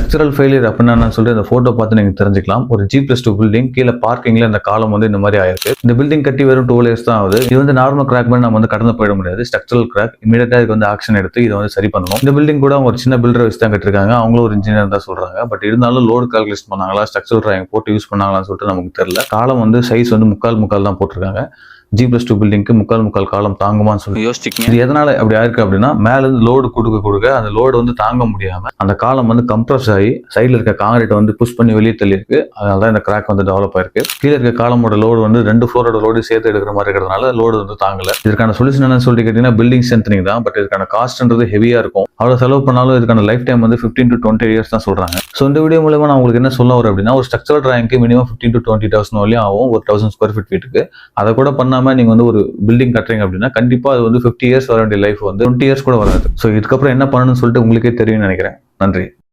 Structural failure அப்படின்னா என்னன்னு சொல்லிட்டு இந்த ஃபோட்டோ பார்த்து நீங்கள் தெரிஞ்சுக்கலாம். ஒரு ஜி பிளஸ் டூ பில்டிங் கீழே பார்க்கிங்ல இந்த காலம் வந்து இந்த மாதிரி ஆயிருக்கு. இந்த பில்டிங் கட்டி வெறும் டூ இயர்ஸ் தான் ஆகுது. இது வந்து நார்மல் கிராக் பண்ணி நம்ம வந்து கடந்து போயிட முடியாது. ஸ்ட்ரக்சரல் கிராக் இமீடியட்டா இதுக்கு வந்து ஆக்ஷன் எடுத்து இதை வந்து சரி பண்ணணும். இந்த பில்டிங் கூட ஒரு சின்ன பில்டர் வச்சு தான் கட்டிருக்காங்க. அவங்களும் ஒரு இன்ஜினியர் தான் சொல்றாங்க. பட் இருந்தாலும் லோடு கால்குலேஷன் பண்ணாங்களா ஸ்ட்ரக்சரல் டிராயிங் போட்டு யூஸ் பண்ணாங்களான்னு சொல்லிட்டு நமக்கு தெரியல. காலம் வந்து சைஸ் வந்து முக்கால் முக்கால் தான் போட்டிருக்காங்க. ஜி பிளஸ் டூ பில்டிங்க்கு முக்கால் முக்கால் காலம் தாங்குமான்னு சொல்லி. யோசிச்சிக்கங்க. இது எதனால அப்படி ஆயிருக்கு அப்படின்னா மேல இருந்து லோடு கொடுக்க கொடுக்க அந்த லோடு வந்து தாங்க முடியாம அந்த காலம் வந்து கம்ப்ரஸ் ஆகி சைடுல இருக்க காங்கிரீட் வந்து புஷ் பண்ணி வெளியே தள்ளியிருக்கு. அதனால தான் இந்த கிராக் வந்து டெவலப் ஆயிருக்கு. கீழே இருக்க காலமோட லோடு வந்து ரெண்டு ஃப்ளோரோட லோடு சேர்த்து எடுக்கிற மாதிரி இருக்கிறதுனால லோடு வந்து தாங்கல. இதுக்கான சொல்யூஷன் என்னன்னு சொல்லிட்டு கேட்டீங்கன்னா பில்டிங் ஸ்ட்ரென்த்னிங் தான். பட் இதுக்கான காஸ்ட்ன்றது ஹெவியா இருக்கும். அவ்வளவு செலவு பண்ணாலும் இதுக்கான லைஃப் டைம் வந்து 15 டு டுவெண்ட்டி இயர்ஸ் தான் சொல்றாங்க. ஸோ இந்த வீடியோ மூலமா நான் உங்களுக்கு என்ன சொல்ல வரேன் அப்படின்னா ஒரு ஸ்ட்ரக்சரல் டிராயிங்க்கு மினிமம் 15 டு டுவெண்ட்டி தௌசண்ட் வரையும் ஆகும். ஒரு தௌசண்ட் ஸ்கொயர் ஃபீட் வீட்டுக்கு. அதை கூட பண்ணாம நீங்க வந்து ஒரு பில்டிங் கட்டுறீங்க அப்படின்னா கண்டிப்பா அது வந்து 50 இயர்ஸ் வர வேண்டிய லைஃப் வந்து டுவெண்ட்டி இயர்ஸ் கூட வராது. ஸோ இதுக்கப்புறம் என்ன பண்ணணும்னு சொல்லிட்டு உங்களுக்கே தெரியும்னு நினைக்கிறேன். நன்றி.